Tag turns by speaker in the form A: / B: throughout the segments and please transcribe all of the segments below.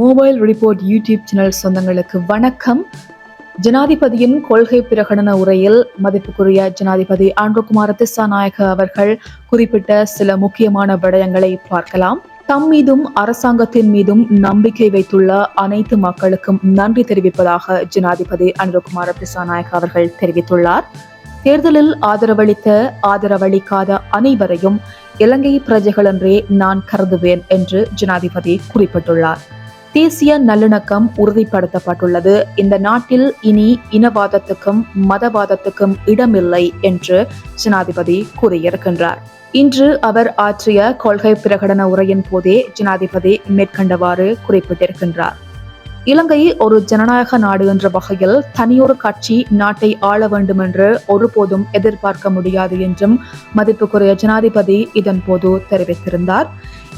A: Mobile report YouTube channel சொந்தங்களுக்கு வணக்கம். ஜனாதிபதியின் கொள்கை பிரகடன உரையில் மதிப்புக்குரிய ஜனாதிபதி ஆண்ட்ரோகுமார திசாநாயக அவர்கள் குறிப்பிட்ட சில முக்கியமான விடயங்களை பார்க்கலாம். தம் மீதும் அரசாங்கத்தின் மீதும் நம்பிக்கை வைத்துள்ள அனைத்து மக்களுக்கும் நன்றி தெரிவிப்பதாக ஜனாதிபதி அனுரகுமார திசாநாயக அவர்கள் தெரிவித்துள்ளார். தேர்தலில் ஆதரவளித்த ஆதரவளிக்காத அனைவரையும் இலங்கை பிரஜைகள் என்றே நான் கருதுவேன் என்று ஜனாதிபதி குறிப்பிட்டுள்ளார். தேசிய நல்லிணக்கம் உறுதிப்படுத்தப்பட்டுள்ளது. இந்த நாட்டில் இனி இனவாதத்துக்கும் மதவாதத்துக்கும் இடமில்லை என்று ஜனாதிபதி கூறியிருக்கின்றார். இன்று அவர் ஆற்றிய கொள்கை பிரகடன உரையின் போதே ஜனாதிபதி மேற்கண்டவாறு குறிப்பிட்டிருக்கின்றார். இலங்கை ஒரு ஜனநாயக நாடு என்ற வகையில் தனியொரு கட்சி நாட்டை ஆள வேண்டும் என்று ஒருபோதும் எதிர்பார்க்க முடியாது என்றும் மதிப்புக்குரிய ஜனாதிபதி இதன் போது தெரிவித்திருந்தார்.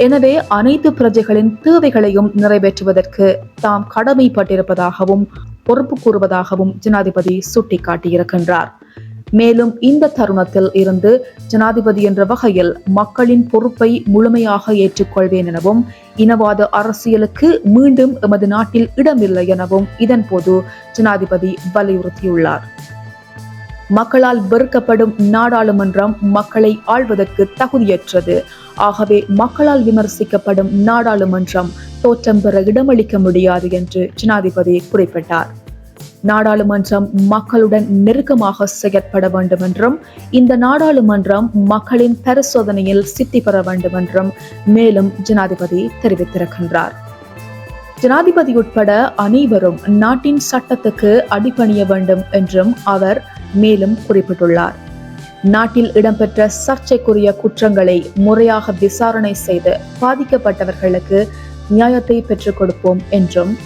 A: எனவே அனைத்து பிரஜைகளின் தேவைகளையும் நிறைவேற்றுவதற்கு தாம் கடமைப்பட்டிருப்பதாகவும் பொறுப்பு கூறுவதாகவும் ஜனாதிபதி சுட்டிக்காட்டியிருக்கின்றார். மேலும் இந்த தருணத்தில் இருந்து ஜனாதிபதி என்ற வகையில் மக்களின் பொறுப்பை முழுமையாக ஏற்றுக்கொள்வேன் எனவும் இனவாத அரசியலுக்கு மீண்டும் எமது நாட்டில் இடமில்லை எனவும் இதன்போது ஜனாதிபதி வலியுறுத்தியுள்ளார். மக்களால் வெறுக்கப்படும் நாடாளுமன்றம் மக்களை ஆள்வதற்கு தகுதியற்றது. ஆகவே மக்களால் விமர்சிக்கப்படும் நாடாளுமன்றம் தோற்றம் பெற இடமளிக்க முடியாது என்று ஜனாதிபதி குறிப்பிட்டார். நாடாளுமன்றம் மக்களுடன் நெருக்கமாக செயற்பட வேண்டும் என்றும் இந்த நாடாளுமன்றம் மக்களின் பரிசோதனையில் சித்தி பெற வேண்டும் என்றும் மேலும் ஜனாதிபதி தெரிவித்திருக்கின்றார். ஜனாதிபதி உட்பட அனைவரும் நாட்டின் சட்டத்துக்கு அடிபணிய வேண்டும் என்றும் அவர் மேலும் குறிப்பிட்டுள்ளார். நாட்டில் இடம்பெற்ற சர்ச்சைக்குரிய குற்றங்களை முறையாக விசாரணை செய்து பாதிக்கப்பட்டவர்களுக்கு நியாயத்தை பெற்றுக் கொடுப்போம் என்றும்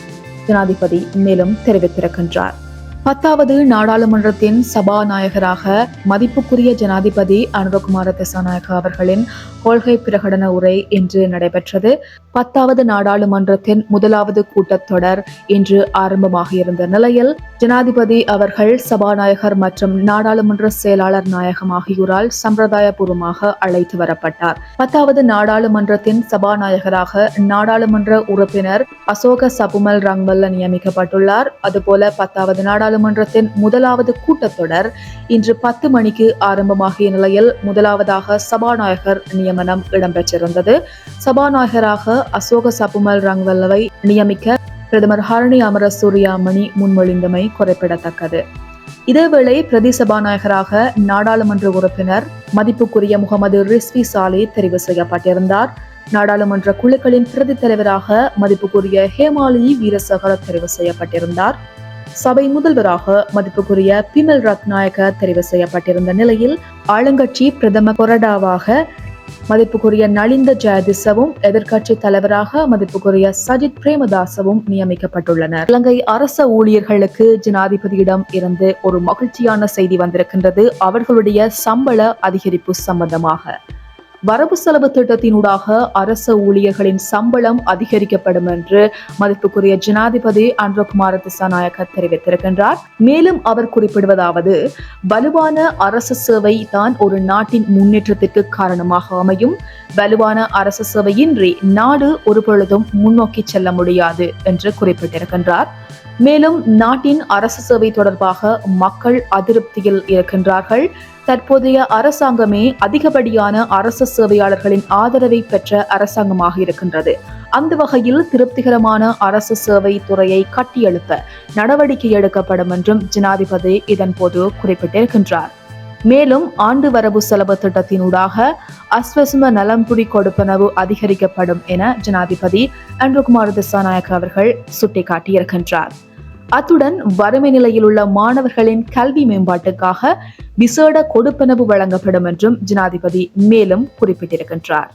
A: ஜனாதிபதி மேலும் தெரிவித்திருக்கின்றார். பத்தாவது நாடாளுமன்றத்தின் சபாநாயகராக மதிப்புக்குரிய ஜனாதிபதி அனுரகுமார திசாநாயக அவர்களின் கொள்கை பிரகடன உரை இன்று நடைபெற்றது. பத்தாவது நாடாளுமன்றத்தின் முதலாவது கூட்டத்தொடர் இன்று ஆரம்பமாக இருந்த நிலையில் ஜனாதிபதி அவர்கள் சபாநாயகர் மற்றும் நாடாளுமன்ற செயலாளர் நாயகம் ஆகியோரால் சம்பிரதாயபூர்வமாக அழைத்து வரப்பட்டார். பத்தாவது நாடாளுமன்றத்தின் சபாநாயகராக நாடாளுமன்ற உறுப்பினர் அசோக சபுமல் ரங்வல்ல நியமிக்கப்பட்டுள்ளார். அதுபோல பத்தாவது நாடாளுமன்றத்தின் முதலாவது கூட்டத்தொடர் இன்று பத்து மணிக்கு ஆரம்பமாகிய நிலையில் முதலாவதாக சபாநாயகர் நியமனம் இடம்பெற்றிருந்தது. சபாநாயகராக அசோக சபுமல் ரங்வல்லவை நியமிக்க பிரதமர் ஹரணி அமர சூர்யாமணி முன்மொழிந்தமை குறிப்பிடத்தக்கது. இதேவேளை பிரதி சபாநாயகராக நாடாளுமன்ற உறுப்பினர் மதிப்புக்குரிய முகமது ரிஸ்வி சாலே தெரிவு செய்யப்பட்டிருந்தார். நாடாளுமன்ற குழுக்களின் பிரதி தலைவராக மதிப்புக்குரிய ஹேமாலி வீரசகர தெரிவு செய்யப்பட்டிருந்தார். சபை முதல்வராக மதிப்புக்குரிய பிமல் ரத்நாயக தெரிவு செய்யப்பட்டிருந்த நிலையில் ஆளுங்கட்சி பிரதம கொரடாவாக மதிப்புக்குரிய நலிந்த ஜெயதிசவும் எதிர்க்கட்சி தலைவராக மதிப்புக்குரிய சஜித் பிரேமதாசவும் நியமிக்கப்பட்டுள்ளனர். இலங்கை அரச ஊழியர்களுக்கு ஜனாதிபதியிடம் இருந்து ஒரு மகிழ்ச்சியான செய்தி வந்திருக்கின்றது. அவர்களுடைய சம்பள அதிகரிப்பு சம்பந்தமாக. வரவு செலவு திட்டத்தினூடாக அரச ஊழியர்களின் சம்பளம் அதிகரிக்கப்படும் என்று மதிப்புக்குரிய ஜனாதிபதி அன்றகுமார திசாநாயக்க தெரிவித்திருக்கின்றார். மேலும் அவர் குறிப்பிடுவதாவது வலுவான அரசு சேவை தான் ஒரு நாட்டின் முன்னேற்றத்திற்கு காரணமாக அமையும். வலுவான அரசு சேவையின்றி நாடு ஒரு பொழுதும் முன்னோக்கி செல்ல முடியாது என்று குறிப்பிட்டிருக்கின்றார். மேலும் நாட்டின் அரசு சேவை தொடர்பாக மக்கள் அதிருப்தியில் இருக்கின்றார்கள். தற்போதைய அரசாங்கமே அதிகப்படியான அரசு சேவையாளர்களின் ஆதரவை பெற்ற அரசாங்கமாக இருக்கின்றது. அந்த வகையில் திருப்திகரமான அரசு சேவை துறையை கட்டியெழுப்ப நடவடிக்கை எடுக்கப்படும் என்றும் ஜனாதிபதி இதன்போது குறிப்பிட்டிருக்கின்றார். மேலும் ஆண்டு வரவு செலவு திட்டத்தினூடாக அஸ்வசும நலம்புரி கொடுப்பனவு அதிகரிக்கப்படும் என ஜனாதிபதி அன்ருகுமார் திசாநாயக் அவர்கள் சுட்டிக்காட்டியிருக்கின்றார். அத்துடன் வறுமை நிலையில் உள்ள மாணவர்களின் கல்வி மேம்பாட்டுக்காக விசேட கொடுப்பனவு வழங்கப்படும் என்றும் ஜனாதிபதி மேலும் குறிப்பிட்டிருக்கின்றார்.